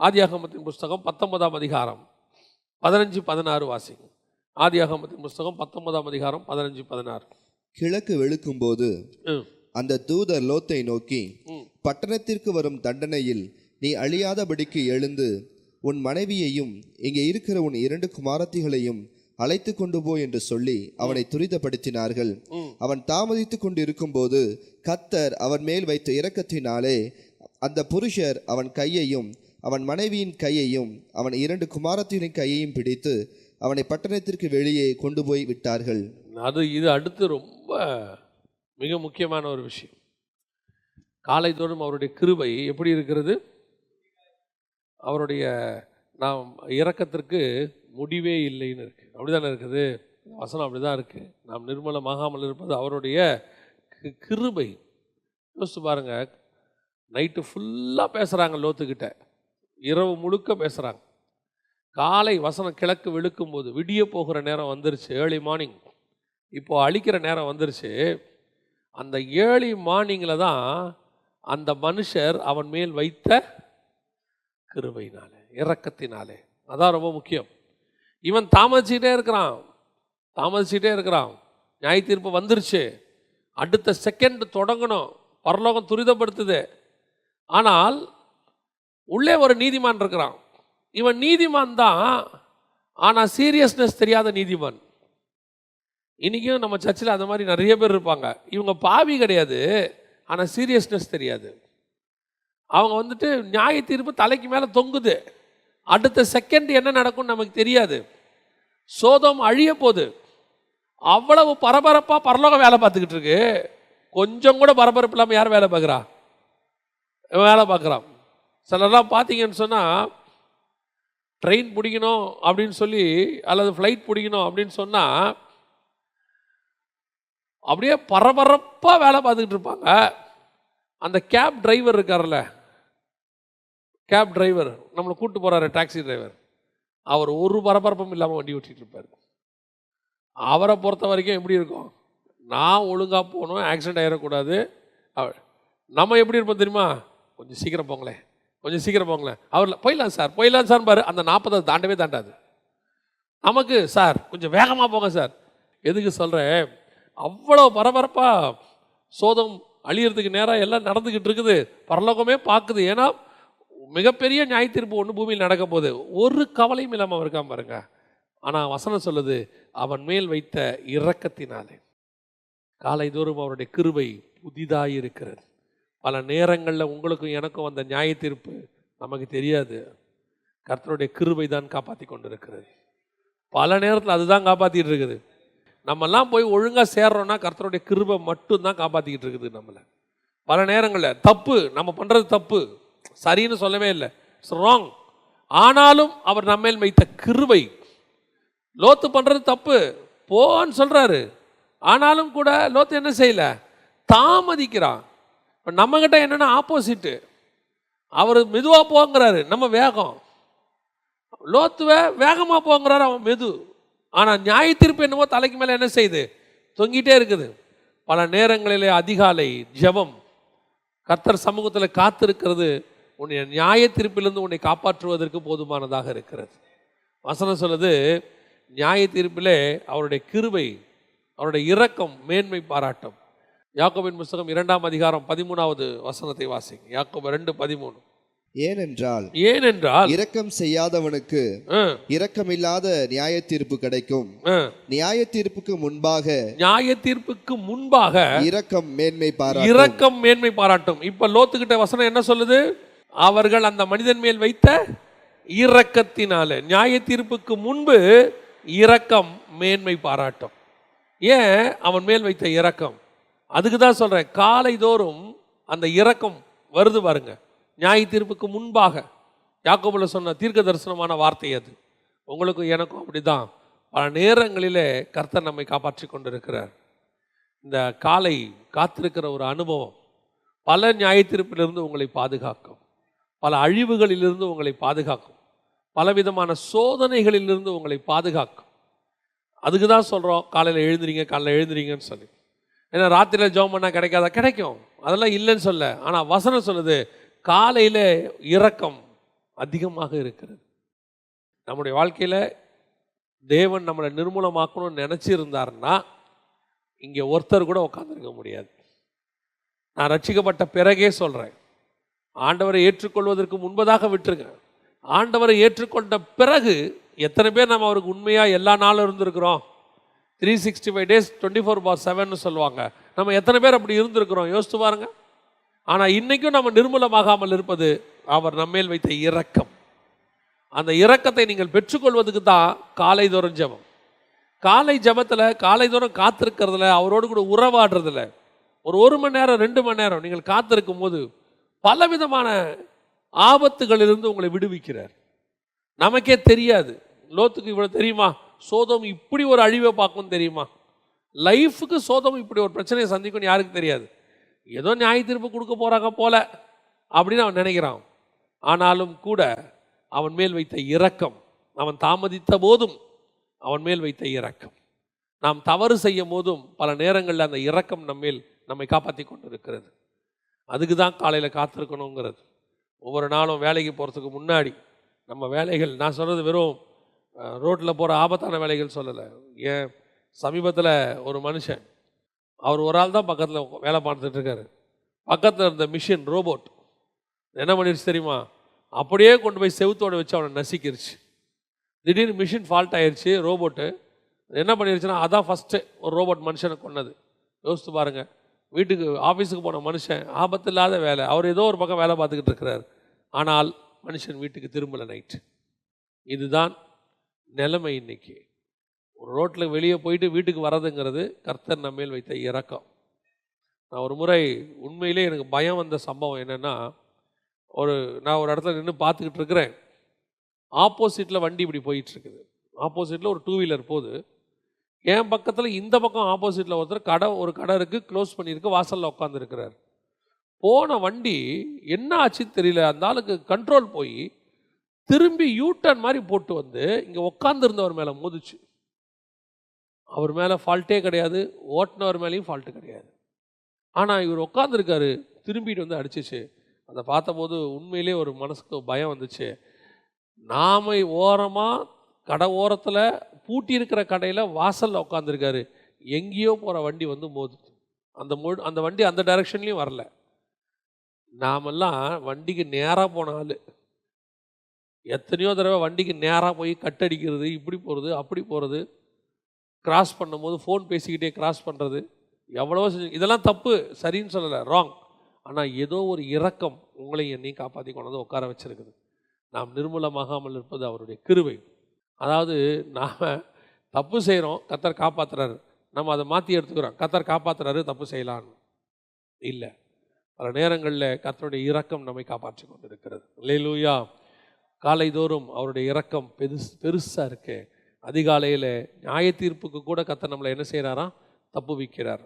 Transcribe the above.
ஆதியாகமத்தின் புஸ்தகம் பத்தொன்பதாம் அதிகாரம் பதினஞ்சு பதினாறு வாசிங்க ஆதியாகமத்தின் புஸ்தகம் பத்தொன்பதாம் அதிகாரம் பதினஞ்சு பதினாறு. கிழக்கு வெளுக்கும்போது ம் அந்த தூதர் லோத்தை நோக்கி. பட்டணத்திற்கு வரும் தண்டனையில் நீ அழியாதபடிக்கு எழுந்து உன் மனைவியையும் இங்கே இருக்கிற உன் இரண்டு குமாரத்திகளையும் அழைத்து கொண்டு போ என்று சொல்லி அவனை துரிதப்படுத்தினார்கள். அவன் தாமதித்து கொண்டு இருக்கும்போது கத்தர் அவன் மேல் வைத்த இரக்கத்தினாலே அந்த புருஷர் அவன் கையையும் அவன் மனைவியின் கையையும் அவன் இரண்டு குமாரத்தினின் கையையும் பிடித்து அவனை பட்டணத்திற்கு வெளியே கொண்டு போய் விட்டார்கள். அது இது அடுத்து ரொம்ப மிக முக்கியமான ஒரு விஷயம். காலைதோறும் அவருடைய கிருபை எப்படி இருக்கிறது? அவருடைய நாம் இறக்கத்திற்கு முடிவே இல்லைன்னு இருக்கு. அப்படிதானே இருக்குது? வசனம் அப்படிதான் இருக்கு. நாம் நிர்மலமாகாமல் இருப்பது அவருடைய கி- கிருபை. யோசிச்சு பாருங்க. நைட்டு ஃபுல்லாக பேசுகிறாங்க லோத்துக்கிட்ட. இரவு முழுக்க பேசுகிறாங்க காலை வசனம் கிழக்கு விழுக்கும்போது விடிய போகிற நேரம் வந்துருச்சு ஏர்லி மார்னிங் இப்போது அழிக்கிற நேரம் வந்துருச்சு. அந்த ஏர்லி மார்னிங்கில் தான் அந்த மனுஷர் அவன் மேல் வைத்த கிருபையினாலே இறக்கத்தினாலே அதான் ரொம்ப முக்கியம். இவன் தாமதிச்சிக்கிட்டே இருக்கிறான். தாமதிச்சுட்டே இருக்கிறான். நியாய தீர்ப்பு வந்துருச்சு. அடுத்த செகண்ட் தொடங்கணும். பரலோகம் துரிதப்படுத்துது. ஆனால் உள்ளே ஒரு நீதிமான் இருக்கிறான். இவன் நீதிமான் தான் ஆனால் சீரியஸ்னஸ் தெரியாத நீதிமான். இன்றைக்கும் நம்ம சர்ச்சில் அந்த மாதிரி நிறைய பேர் இருப்பாங்க. இவங்க பாவி கிடையாது ஆனால் சீரியஸ்னஸ் தெரியாது. அவங்க வந்துட்டு நியாய தீர்ப்பு தலைக்கு மேலே தொங்குது. அடுத்த செகண்ட் என்ன நடக்கும்னு நமக்கு தெரியாது. சோதம் அழிய போகுது. அவ்வளவு பரபரப்பாக பரலோகம் வேலை பார்த்துக்கிட்டு இருக்கு. கொஞ்சம் கூட பரபரப்பு இல்லாமல் யார் வேலை பார்க்குறா? வேலை பார்க்குறான். சிலர்லாம் பார்த்தீங்கன்னு சொன்னால் ட்ரெயின் பிடிக்கணும் அப்படின்னு சொல்லி அல்லது ஃப்ளைட் பிடிக்கணும் அப்படின்னு சொன்னால் அப்படியே பரபரப்பாக வேலை பார்த்துக்கிட்டு இருப்பாங்க. அந்த கேப் டிரைவர் இருக்கார்ல கேப் டிரைவர் நம்மளை கூப்பிட்டு போகிறாரு டாக்ஸி டிரைவர் அவர் ஒரு பரபரப்பும் இல்லாமல் வண்டி ஓட்டிகிட்டு இருப்பார். அவரை பொறுத்த வரைக்கும் எப்படி இருக்கும்? நான் ஒழுங்காக போகணும் ஆக்சிடென்ட் ஆகிடக்கூடாது நம்ம எப்படி இருப்போம் தெரியுமா? கொஞ்சம் சீக்கிரம் போங்களேன். கொஞ்சம் சீக்கிரம் போங்களேன். அவர் போயிடலாம் சார் போயிடலாம் சார் பாரு அந்த நாற்பதை தாண்டவே தாண்டாது. நமக்கு சார் கொஞ்சம் வேகமாக போங்க சார். எதுக்கு சொல்கிறேன் அவ்வளோ பரபரப்பாக சோதம் அழியறதுக்கு நேராக எல்லாம் நடந்துக்கிட்டு இருக்குது. பரலோகமே பார்க்குது. ஏன்னா மிகப்பெரிய நியாய தீர்ப்பு ஒன்று பூமியில் நடக்க போகுது. ஒரு கவலையும் இல்லாமல் இருக்காம பாருங்க. ஆனால் வசனம் சொல்லுது அவன் மேல் வைத்த இரக்கத்தினாலே. காலைதோறும் அவருடைய கிருபை புதிதாக இருக்கிறது பல நேரங்களில் உங்களுக்கும் எனக்கும் வந்த நியாய தீர்ப்பு நமக்கு தெரியாது. கர்த்தருடைய கிருபை தான் காப்பாற்றி கொண்டு இருக்கிறது பல நேரத்தில் அதுதான் காப்பாற்றிட்டு இருக்குது. நம்மெல்லாம் போய் ஒழுங்காக சேர்றோன்னா கர்த்தருடைய கிருபை மட்டும்தான் காப்பாற்றிக்கிட்டு இருக்குது நம்மளை. பல நேரங்களில் தப்பு நம்ம பண்ணுறது தப்பு. சரின்னு சொல்லவே இல்லை. இட்ஸ் ராங் ஆனாலும் அவர் நம்மேல் வைத்த கிருவை லோத்து பண்ணுறது தப்பு. போன்னு சொல்கிறாரு ஆனாலும் கூட லோத்து என்ன செய்யல? தாமதிக்கிறான். இப்போ நம்மக்கிட்ட என்னென்னா ஆப்போசிட்டு அவர் மெதுவாக போங்கிறாரு நம்ம வேகம். லோத்துவை வேகமாக போங்கிறாரு அவன் மெது. ஆனால் நியாய தீர்ப்பு என்னமோ தலைக்கு மேலே என்ன செய்யுது? தொங்கிட்டே இருக்குது. பல நேரங்களிலே அதிகாலை ஜெபம். கர்த்தர் சமூகத்தில் காத்திருக்கிறது. உன்னை நியாய தீர்ப்பிலிருந்து உன்னை காப்பாற்றுவதற்கு போதுமானதாக இருக்கிறது. வசனம் சொல்லுது நியாய தீர்ப்பிலே அவருடைய கிருவை அவருடைய இரக்கம் மேன்மை பாராட்டம். யாக்கோபின் புஸ்தகம் இரண்டாம் அதிகாரம் பதிமூணாவது வசனத்தை வாசிங்க. யாக்கோபு ரெண்டு பதிமூணு. ஏனென்றால் ஏனென்றால் இரக்கம் செய்யாதவனுக்கு இரக்கமில்லாத நியாய தீர்ப்பு கிடைக்கும். நியாய தீர்ப்புக்கு முன்பாக நியாய தீர்ப்புக்கு முன்பாக இரக்கம் மேன்மை பாரா இரக்கம் மேன்மை பாராட்டும். இப்ப லோத்துக்கிட்ட வசனம் என்ன சொல்லுது? அவர்கள் அந்த மனிதன் மேல் வைத்த இரக்கத்தினால. நியாய தீர்ப்புக்கு முன்பு இரக்கம் மேன்மை பாராட்டும். ஏன்? அவன் மேல் வைத்த இரக்கம். அதுக்கு தான் சொல்கிறேன் காலை தோறும் அந்த இரக்கம் வருது பாருங்க. நியாய தீர்ப்புக்கு முன்பாக யாக்கோபில் சொன்ன தீர்க்க தரிசனமான வார்த்தை அது. உங்களுக்கும் எனக்கும் அப்படிதான். பல நேரங்களிலே கர்த்தர் நம்மை காப்பாற்றி கொண்டிருக்கிறார். இந்த காலை காத்திருக்கிற ஒரு அனுபவம் பல நியாயத்தீர்ப்பிலிருந்து உங்களை பாதுகாக்கும். பல அழிவுகளிலிருந்து உங்களை பாதுகாக்கும். பலவிதமான சோதனைகளிலிருந்து உங்களை பாதுகாக்கும். அதுக்கு தான் சொல்கிறோம் காலையில் எழுந்திரிங்க காலையில் எழுந்திரிங்கன்னு சொல்லி. ஏன்னா ராத்திரியில் ஜோம் பண்ணால் கிடைக்காதா? கிடைக்கும். அதெல்லாம் இல்லைன்னு சொல்ல. ஆனால் வசனம் சொல்லுது காலையில் இரக்கம் அதிகமாக இருக்கிறது. நம்முடைய வாழ்க்கையில் தேவன் நம்மளை நிர்மூலமாக்கணும்னு நினச்சிருந்தாருன்னா இங்கே ஒருத்தர் கூட உட்காந்துருக்க முடியாது. நான் ரட்சிக்கப்பட்ட பிறகே சொல்கிறேன் ஆண்டவரை ஏற்றுக்கொள்வதற்கு முன்பதாக விட்டுருங்க. ஆண்டவரை ஏற்றுக்கொண்ட பிறகு எத்தனை பேர் நம்ம அவருக்கு உண்மையாக எல்லா நாளும் இருந்திருக்கிறோம்? Three sixty five days twenty four by seven சொல்லுவாங்க. நம்ம எத்தனை பேர் அப்படி இருந்திருக்கிறோம்? யோசித்து பாருங்க. ஆனால் இன்றைக்கும் நம்ம நிர்மூலமாகாமல் இருப்பது அவர் நம்மேல் வைத்த இரக்கம். அந்த இரக்கத்தை நீங்கள் பெற்றுக்கொள்வதுக்கு தான் காலை தோறும் ஜெபம். காலை ஜெபத்தில் காலை தோறும் காத்திருக்கிறதுல அவரோடு கூட உறவாடுறதுல ஒரு ஒரு மணி நேரம் ரெண்டு மணி நேரம் நீங்கள் காத்திருக்கும் போது பலவிதமான ஆபத்துகளிலிருந்து உங்களை விடுவிக்கிறார். நமக்கே தெரியாது. லோத்துக்கு இவ்வளோ தெரியுமா? சோதம் இப்படி ஒரு அழிவை பார்க்கும் தெரியுமா? லைஃபுக்கு சோதம் இப்படி ஒரு பிரச்சனையை சந்திக்கும்னு யாருக்கு தெரியாது? ஏதோ நியாய தீர்ப்பு கொடுக்க போகிறாங்க போல அப்படின்னு அவன் நினைக்கிறான். ஆனாலும் கூட அவன் மேல் வைத்த இரக்கம் அவன் தாமதித்த போதும் அவன் மேல் வைத்த இரக்கம். நாம் தவறு செய்யும் போதும் பல நேரங்களில் அந்த இரக்கம் நம்மேல் நம்மை காப்பாற்றி கொண்டு இருக்கிறது அதுக்கு தான் காலையில் காத்திருக்கணுங்கிறது. ஒவ்வொரு நாளும் வேலைக்கு போகிறதுக்கு முன்னாடி நம்ம வேலைகள் நான் சொல்கிறது வெறும் ரோட்டில் போகிற ஆபத்தான வேலைகள் சொல்லலை. ஏன் சமீபத்தில் ஒரு மனுஷன் அவர் ஒரு ஆள் தான் பக்கத்தில் வேலை பார்த்துட்டு இருக்காரு. பக்கத்தில் இருந்த மிஷின் ரோபோட். என்ன பண்ணிருச்சு தெரியுமா? அப்படியே கொண்டு போய் செவுத்தோடு வச்சு அவனை நசிக்கிருச்சு. திடீர்னு மிஷின் ஃபால்ட் ஆயிடுச்சு ரோபோட்டு. என்ன பண்ணிருச்சுன்னா அதான் ஃபஸ்ட்டு ஒரு ரோபோட் மனுஷனை கொன்னது. யோசித்து பாருங்க. வீட்டுக்கு ஆஃபீஸுக்கு போன மனுஷன் ஆபத்து இல்லாத வேலை. அவர் ஏதோ ஒரு பக்கம் வேலை பார்த்துக்கிட்டு இருக்கிறார். ஆனால் மனுஷன் வீட்டுக்கு திரும்பலை நைட்டு இதுதான் நிலைமை இன்னைக்கு. ஒரு ரோட்டில் வெளியே போயிட்டு வீட்டுக்கு வர்றதுங்கிறது கர்த்தர் நம்மேல் வைத்த இரக்கம். நான் ஒரு முறை உண்மையிலே எனக்கு பயம் வந்த சம்பவம் என்னென்னா ஒரு நான் ஒரு இடத்துல நின்று பார்த்துக்கிட்டு இருக்கிறேன். ஆப்போசிட்டில் வண்டி இப்படி போயிட்டுருக்குது. ஆப்போசிட்டில் ஒரு டூ வீலர் போகுது. என் பக்கத்தில் இந்த பக்கம் ஆப்போசிட்டில் ஒருத்தர் கடை ஒரு கடை இருக்குது க்ளோஸ் பண்ணியிருக்கு வாசலில் உட்காந்துருக்கிறார் போன வண்டி என்ன ஆச்சுன்னு தெரியல. அந்த ஆளுக்கு கண்ட்ரோல் போய் திரும்பி யூட்டர்ன் மாதிரி போட்டு வந்து இங்கே உட்காந்துருந்தவர் மேலே மோதிச்சு. அவர் மேலே ஃபால்ட்டே கிடையாது ஓட்டுனவர் மேலேயும் ஃபால்ட்டு கிடையாது. ஆனால் இவர் உட்காந்துருக்காரு திரும்பிட்டு வந்து அடிச்சிச்சு. அதை பார்த்தபோது உண்மையிலே ஒரு மனசுக்கு பயம் வந்துச்சு. நாம ஓரமாக கடை ஓரத்தில் பூட்டி இருக்கிற கடையில் வாசலில் உட்காந்துருக்காரு எங்கேயோ போகிற வண்டி வந்து மோது அந்த மொ அந்த வண்டி அந்த டைரக்ஷன்லேயும் வரல. நாமெல்லாம் வண்டிக்கு நேராக போன ஆள். எத்தனையோ தடவை வண்டிக்கு நேராக போய் கட்டடிக்கிறது இப்படி போகிறது அப்படி போகிறது கிராஸ் பண்ணும்போது ஃபோன் பேசிக்கிட்டே கிராஸ் பண்ணுறது எவ்வளவோ செஞ்சு இதெல்லாம் தப்பு சரின்னு சொல்லலை ராங் ஆனால் ஏதோ ஒரு இரக்கம் உங்களை என்னையும் காப்பாற்றி கொண்டு வந்து உட்கார வச்சுருக்குது. நாம் நிர்மூலமாகாமல் இருப்பது அவருடைய கிருவை அதாவது நாம் தப்பு செய்கிறோம் கத்தர் காப்பாற்றுறாரு நம்ம அதை மாற்றி எடுத்துக்கிறோம் கத்தர் காப்பாற்றுறாரு தப்பு செய்யலான்னு. இல்லை. பல நேரங்களில் கத்தருடைய இரக்கம் நம்மை காப்பாற்றி கொண்டு இருக்கிறது இல்லையிலூயா காலைதோறும் அவருடைய இரக்கம் பெருசு பெருசாக இருக்குது அதிகாலையில் நியாய தீர்ப்புக்கு கூட கத்த நம்மளை என்ன செய்கிறாராம் தப்பு வைக்கிறார்